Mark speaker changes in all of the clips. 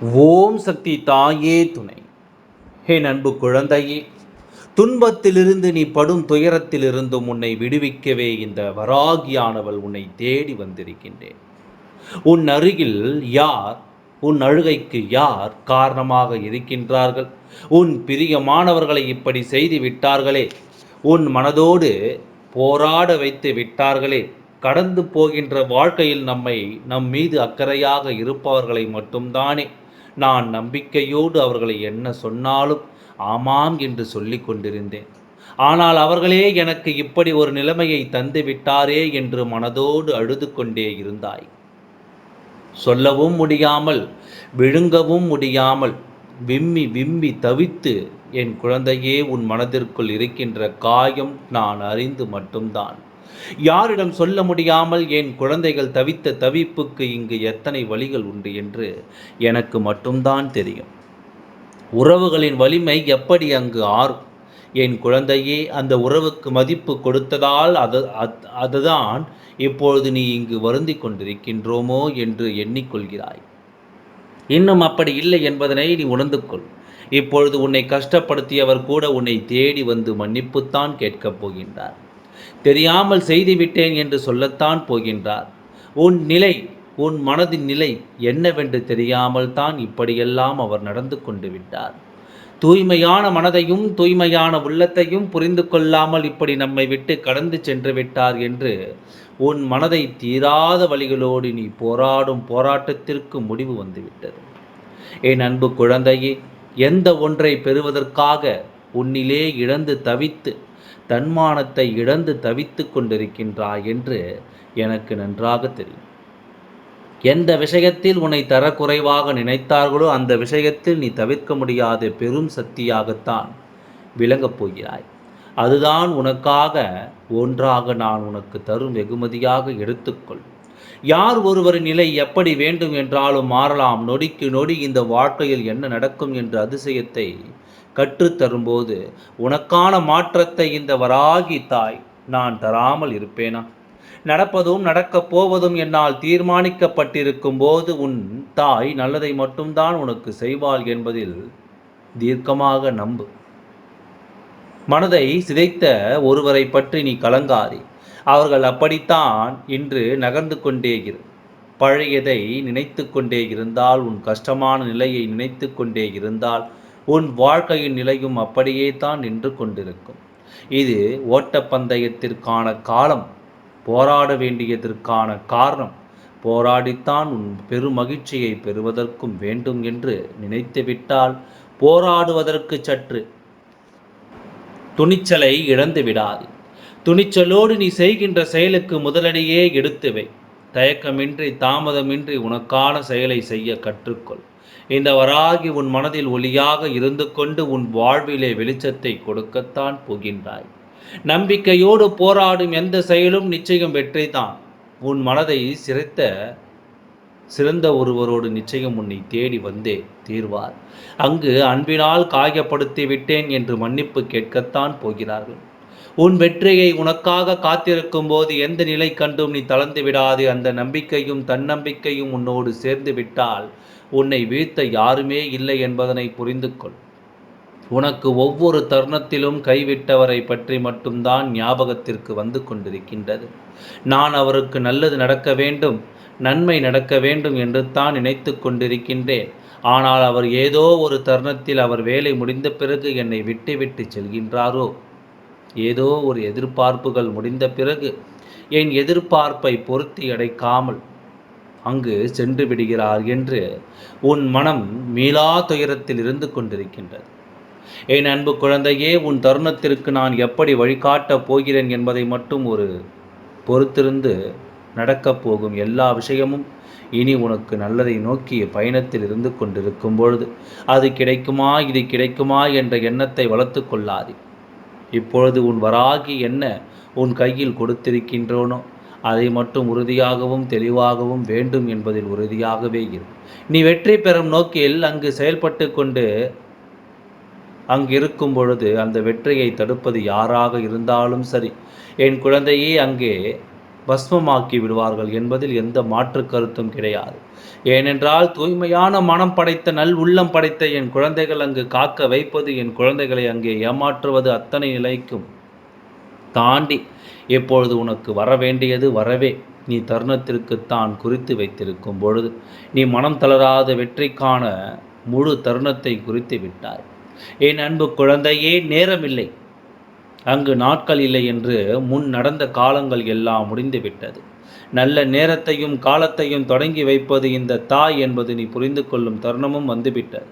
Speaker 1: ஓம் சக்தி தாயே துணை. ஹே அன்பு குழந்தையே துன்பத்திலிருந்து நீ படும் துயரத்திலிருந்தும் உன்னை விடுவிக்கவே இந்த வராகியானவள் உன்னை தேடி வந்திருக்கின்றேன். உன் அருகில் யார் உன் அழுகைக்கு யார் காரணமாக இருக்கின்றார்கள்? உன் பிரியமானவர்களை இப்படி செய்து விட்டார்களே உன் மனதோடு போராட வைத்து விட்டார்களே கடந்து போகின்ற வாழ்க்கையில் நம்மை நம் மீது அக்கறையாக இருப்பவர்களை மட்டும்தானே? நான் நம்பிக்கையோடு அவர்களை என்ன சொன்னாலும் ஆமாம் என்று சொல்லி கொண்டிருந்தேன். ஆனால் அவர்களே எனக்கு இப்படி ஒரு நிலைமையை தந்து விட்டாரே என்று மனதோடு அழுது கொண்டே இருந்தாய். சொல்லவும் முடியாமல் விழுங்கவும் முடியாமல் விம்மி விம்மி தவித்து என் குழந்தையே உன் மனதிற்குள் இருக்கின்ற காயம் நான் அறிந்து மட்டும்தான். யாரிடம் சொல்ல முடியாமல் என் குழந்தைகள் தவித்த தவிப்புக்கு இங்கு எத்தனை வழிகள் உண்டு என்று எனக்கு மட்டும்தான் தெரியும். உறவுகளின் வலிமை எப்படி அங்கு ஆறும்? என் குழந்தையே அந்த உறவுக்கு மதிப்பு கொடுத்ததால் அது அதுதான் இப்பொழுது நீ இங்கு வருந்தி கொண்டிருக்கின்றோமோ என்று எண்ணிக்கொள்கிறாய். இன்னும் அப்படி இல்லை என்பதனை நீ உணர்ந்து கொள் இப்பொழுது உன்னை கஷ்டப்படுத்தியவர் கூட உன்னை தேடி வந்து மன்னிப்புத்தான் கேட்கப் போகின்றார். தெரியாமல் செய்துவிட்டேன் என்று சொல்லத்தான் போகின்றார். உன் நிலை உன் மனதின் நிலை என்னவென்று தெரியாமல் தான் இப்படியெல்லாம் அவர் நடந்து கொண்டு விட்டார். தூய்மையான மனதையும் தூய்மையான உள்ளத்தையும் புரிந்து கொள்ளாமல் இப்படி நம்மை விட்டு கடந்து சென்று விட்டார் என்று உன் மனதை தீராத வழிகளோடு நீ போராடும் போராட்டத்திற்கு முடிவு வந்துவிட்டது. என் அன்பு குழந்தையே எந்த ஒன்றை பெறுவதற்காக உன்னிலே இழந்து தவித்து தன்மானத்தை இழந்து தவித்து கொண்டிருக்கின்றாய் என்று எனக்கு நன்றாக தெரியும். எந்த விஷயத்தில் உன்னை தரக்குறைவாக நினைத்தார்களோ அந்த விஷயத்தில் நீ தவிர்க்க முடியாத பெரும் சக்தியாகத்தான் விளங்கப் போகிறாய். அதுதான் உனக்காக ஒன்றாக நான் உனக்கு தரும் வெகுமதியாக எடுத்துக்கொள். யார் ஒருவரின் நிலை எப்படி வேண்டும் என்றாலும் மாறலாம். நொடிக்கு நொடி இந்த வாழ்க்கையில் என்ன நடக்கும் என்ற அதிசயத்தை கற்றுத்தரும்போது உனக்கான மாற்றத்தை இந்த வராகி தாய் நான் தராமல் இருப்பேனா? நடப்பதும் நடக்கப் போவதும் என்னால் தீர்மானிக்கப்பட்டிருக்கும் போது உன் தாய் நல்லதை மட்டும்தான் உனக்கு செய்வாள் என்பதில் தீர்க்கமாக நம்பு. மனதை சிதைத்த ஒருவரை பற்றி நீ கலங்காதே. அவர்கள் அப்படித்தான் இன்று நகர்ந்து கொண்டே இரு. பழையதை நினைத்து கொண்டே இருந்தால் உன் கஷ்டமான நிலையை நினைத்து கொண்டே இருந்தால் உன் வாழ்க்கையின் நிலையும் அப்படியே தான் நின்று கொண்டிருக்கும். இது ஓட்டப்பந்தயத்திற்கான காலம் போராட வேண்டியதற்கான காரணம். போராடித்தான் உன் பெருமகிழ்ச்சியை பெறுவதற்கும் வேண்டும் என்று நினைத்துவிட்டால் போராடுவதற்கு சற்று துணிச்சலை இழந்து விடாது. துணிச்சலோடு நீ செய்கின்ற செயலுக்கு முதலடியே எடுத்துவை தயக்கமின்றி தாமதமின்றி உனக்கான செயலை செய்ய கற்றுக்கொள். இந்த வராகி உன் மனதில் ஒளியாக இருந்து கொண்டு உன் வாழ்விலே வெளிச்சத்தை கொடுக்கத்தான் போகின்றாய். நம்பிக்கையோடு போராடும் எந்த செயலும் நிச்சயம் வெற்றிதான். உன் மனதை சிறைத்த சிறந்த ஒருவரோடு நிச்சயம் உன்னை தேடி வந்தே தீர்வார். அங்கு அன்பினால் காயப்படுத்தி விட்டேன் என்று மன்னிப்பு கேட்கத்தான் போகிறார்கள். உன் வெற்றியை உனக்காக காத்திருக்கும் போது எந்த நிலை கண்டும் நீ தளர்ந்து விடாது. அந்த நம்பிக்கையும் தன்னம்பிக்கையும் உன்னோடு சேர்ந்து விட்டால் உன்னை வீழ்த்த யாருமே இல்லை என்பதனை புரிந்து கொள் உனக்கு ஒவ்வொரு தருணத்திலும் கைவிட்டவரை பற்றி மட்டும்தான் ஞாபகத்திற்கு வந்து கொண்டிருக்கின்றது. நான் அவருக்கு நல்லது நடக்க வேண்டும் நன்மை நடக்க வேண்டும் என்று தான் நினைத்து கொண்டிருக்கின்றேன். ஆனால் அவர் ஏதோ ஒரு தருணத்தில் அவர் வேலை முடிந்த பிறகு என்னை விட்டுவிட்டு செல்கின்றாரோ? ஏதோ ஒரு எதிர்பார்ப்புகள் முடிந்த பிறகு என் எதிர்பார்ப்பை பொருத்தி அடைக்காமல் அங்கு சென்று விடுகிறார் என்று உன் மனம் மீளா துயரத்தில் இருந்து கொண்டிருக்கின்றது. என் அன்பு குழந்தையே உன் தருணத்திற்கு நான் எப்படி வழிகாட்டப் போகிறேன் என்பதை மட்டும் ஒரு பொறுத்திருந்து நடக்கப் போகும் எல்லா விஷயமும் இனி உனக்கு நல்லதை நோக்கிய பயணத்தில் இருந்து கொண்டிருக்கும் பொழுது அது கிடைக்குமா இது கிடைக்குமா என்ற எண்ணத்தை வளர்த்து கொள்ளாது. இப்பொழுது உன் வராகி என்ன உன் கையில் கொடுத்திருக்கின்றோனோ? அதை மட்டும் உறுதியாகவும் தெளிவாகவும் வேண்டும் என்பதில் உறுதியாகவே இரு. நீ வெற்றி பெறும் நோக்கில் அங்கு செயல்பட்டு கொண்டு அங்கிருக்கும் பொழுது அந்த வெற்றியை தடுப்பது யாராக இருந்தாலும் சரி. என் குழந்தையே அங்கே பஸ்மமாக்கி விடுவார்கள் என்பதில் எந்த மாற்று கருத்தும் கிடையாது. ஏனென்றால் தூய்மையான மனம் படைத்த நல் உள்ளம் படைத்த என் குழந்தைகள் அங்கு காக்க வைப்பது என் குழந்தைகளை அங்கே ஏமாற்றுவது அத்தனை நிலைக்கும். தாண்டி எப்பொழுது உனக்கு வர வேண்டியது வரவே. நீ தருணத்திற்கு தான் குறித்து வைத்திருக்கும் பொழுது நீ மனம் தளராத வெற்றிக்கான முழு தருணத்தை குறித்து விட்டாய். என் அன்பு குழந்தையே நேரமில்லை. அங்கு நாட்கள் இல்லை என்று முன் நடந்த காலங்கள் எல்லாம் முடிந்துவிட்டது நல்ல நேரத்தையும் காலத்தையும் தொடங்கி வைப்பது இந்த தாய் என்பது நீ புரிந்து கொள்ளும் தருணமும் வந்துவிட்டது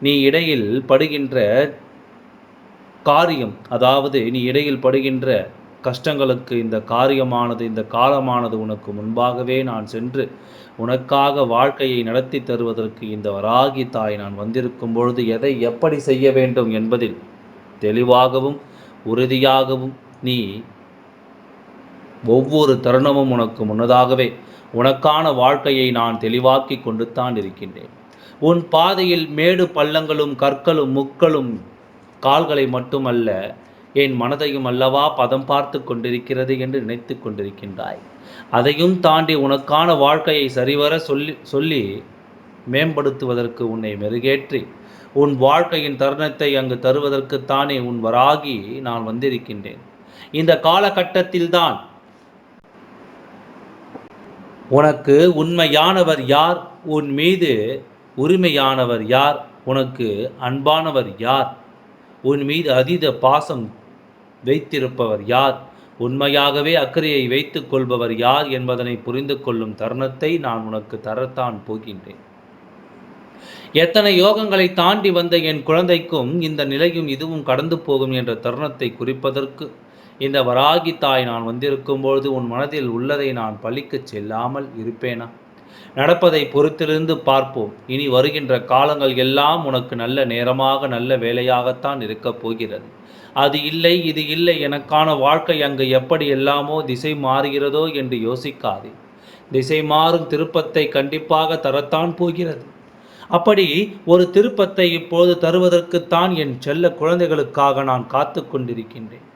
Speaker 1: நீ இடையில் படுகின்ற காரியம் அதாவது நீ இடையில் படுகின்ற கஷ்டங்களுக்கு இந்த காரியமானது இந்த காலமானது உனக்கு முன்பாகவே நான் சென்று உனக்காக வாழ்க்கையை நடத்தி தருவதற்கு இந்த வராகி தாய் நான் வந்திருக்கும் பொழுது எதை எப்படி செய்ய வேண்டும் என்பதில் தெளிவாகவும் உறுதியாகவும் நீ ஒவ்வொரு தருணமும் உனக்கு முன்னதாகவே உனக்கான வாழ்க்கையை நான் தெளிவாக்கி கொண்டு தான் இருக்கின்றேன். உன் பாதையில் மேடு பள்ளங்களும் கற்களும் முக்களும் கால்களை மட்டுமல்ல என் மனதையும் அல்லவா பதம் பார்த்து கொண்டிருக்கிறது என்று நினைத்து கொண்டிருக்கின்றாய். அதையும் தாண்டி உனக்கான வாழ்க்கையை சரிவர சொல்லி சொல்லி மேம்படுத்துவதற்கு உன்னை மெருகேற்றி உன் வாழ்க்கையின் தருணத்தை அங்கு தருவதற்குத்தானே உன் வராகி நான் வந்திருக்கின்றேன். இந்த காலகட்டத்தில்தான் உனக்கு உண்மையானவர் யார்? உன் மீது உரிமையானவர் யார்? உனக்கு அன்பானவர் யார்? உன் மீது அதீத பாசம் வைத்திருப்பவர் யார்? உண்மையாகவே அக்கறையை வைத்துக் கொள்பவர் யார் என்பதனை புரிந்து கொள்ளும் தருணத்தை நான் உனக்கு தரத்தான் போகின்றேன். எத்தனை யோகங்களை தாண்டி வந்த என் குழந்தைக்கும் இந்த நிலையும் இதுவும் கடந்து போகும் என்ற தருணத்தை குறிப்பதற்கு இந்த வராகி தாய் நான் வந்திருக்கும்பொழுது உன் மனதில் உள்ளதை நான் பழிக்கச் செல்லாமல் இருப்பேனா? நடப்பதை பொறுத்திருந்து பார்ப்போம். இனி வருகின்ற காலங்கள் எல்லாம் உனக்கு நல்ல நேரமாக நல்ல வேலையாகத்தான் இருக்கப் போகிறது. அது இல்லை இது இல்லை எனக்கான வாழ்க்கை அங்கு எப்படி எல்லாமோ திசை மாறுகிறதோ என்று யோசிக்காதே. திசை மாறும் திருப்பத்தை கண்டிப்பாக தரத்தான் போகிறது. அப்படி ஒரு திருப்பத்தை இப்போது தருவதற்குத்தான் என் செல்ல குழந்தைகளுக்காக நான் காத்து கொண்டிருக்கின்றேன்.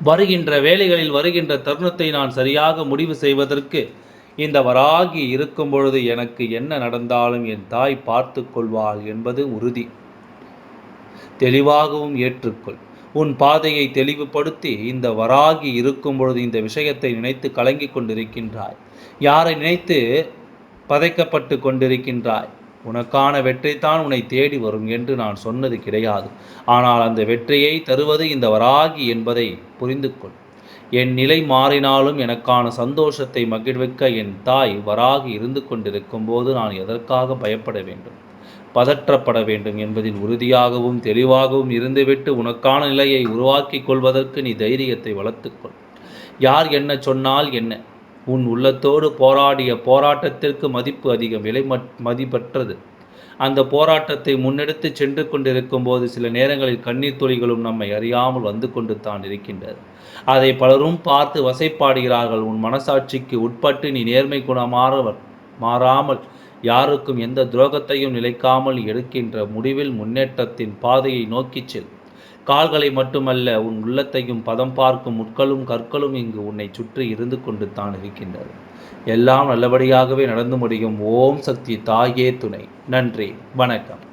Speaker 1: வருகின்ற வேலைகளில் வருகின்ற தருணத்தை நான் சரியாக முடிவு செய்வதற்கு இந்த வராகி இருக்கும் பொழுது எனக்கு என்ன நடந்தாலும் என் தாய் பார்த்து கொள்வாள் என்பது உறுதி. தெளிவாகவும் ஏற்றுக்கொள். உன் பாதையை தெளிவுபடுத்தி இந்த வராகி இருக்கும் பொழுது இந்த விஷயத்தை நினைத்து கலங்கி கொண்டிருக்கின்றாய். யாரை நினைத்து பதைக்கப்பட்டு கொண்டிருக்கின்றாய்? உனக்கான வெற்றிதான் உன்னை தேடி வரும் என்று நான் சொன்னது கிடையாது. ஆனால் அந்த வெற்றியை தருவது இந்த வராகி என்பதை புரிந்து கொள் என் நிலை மாறினாலும் எனக்கான சந்தோஷத்தை மகிழ்விக்க என் தாய் வராகி இருந்து கொண்டிருக்கும் போது நான் எதற்காக பயப்பட வேண்டும்? பதற்றப்பட வேண்டும் என்பதில் உறுதியாகவும் தெளிவாகவும் இருந்துவிட்டு உனக்கான நிலையை உருவாக்கி கொள்வதற்கு நீ தைரியத்தை வளர்த்துக்கொள் யார் என்ன சொன்னால் என்ன? உன் உள்ளத்தோடு போராடிய போராட்டத்திற்கு மதிப்பு அதிகம் விலை மதிப்பற்றது. அந்த போராட்டத்தை முன்னெடுத்து சென்று கொண்டிருக்கும் போது சில நேரங்களில் கண்ணீர் துளிகளும் நம்மை அறியாமல் வந்து கொண்டு தான் இருக்கின்றது. அதை பலரும் பார்த்து வசைப்பாடுகிறார்கள். உன் மனசாட்சிக்கு உட்பட்டு நீ நேர்மை குணமாறவர் மாறாமல் யாருக்கும் எந்த துரோகத்தையும் நிலைக்காமல் எடுக்கின்ற முடிவில் முன்னேற்றத்தின் பாதையை நோக்கிச் செல். கால்களை மட்டுமல்ல உன் உள்ளத்தையும் பதம் பார்க்கும் முட்களும் கற்களும் இங்கு உன்னை சுற்றி இருந்து கொண்டு தான் இருக்கின்றது. எல்லாம் நல்லபடியாகவே நடந்து முடியும். ஓம் சக்தி தாயே துணை. நன்றி. வணக்கம்.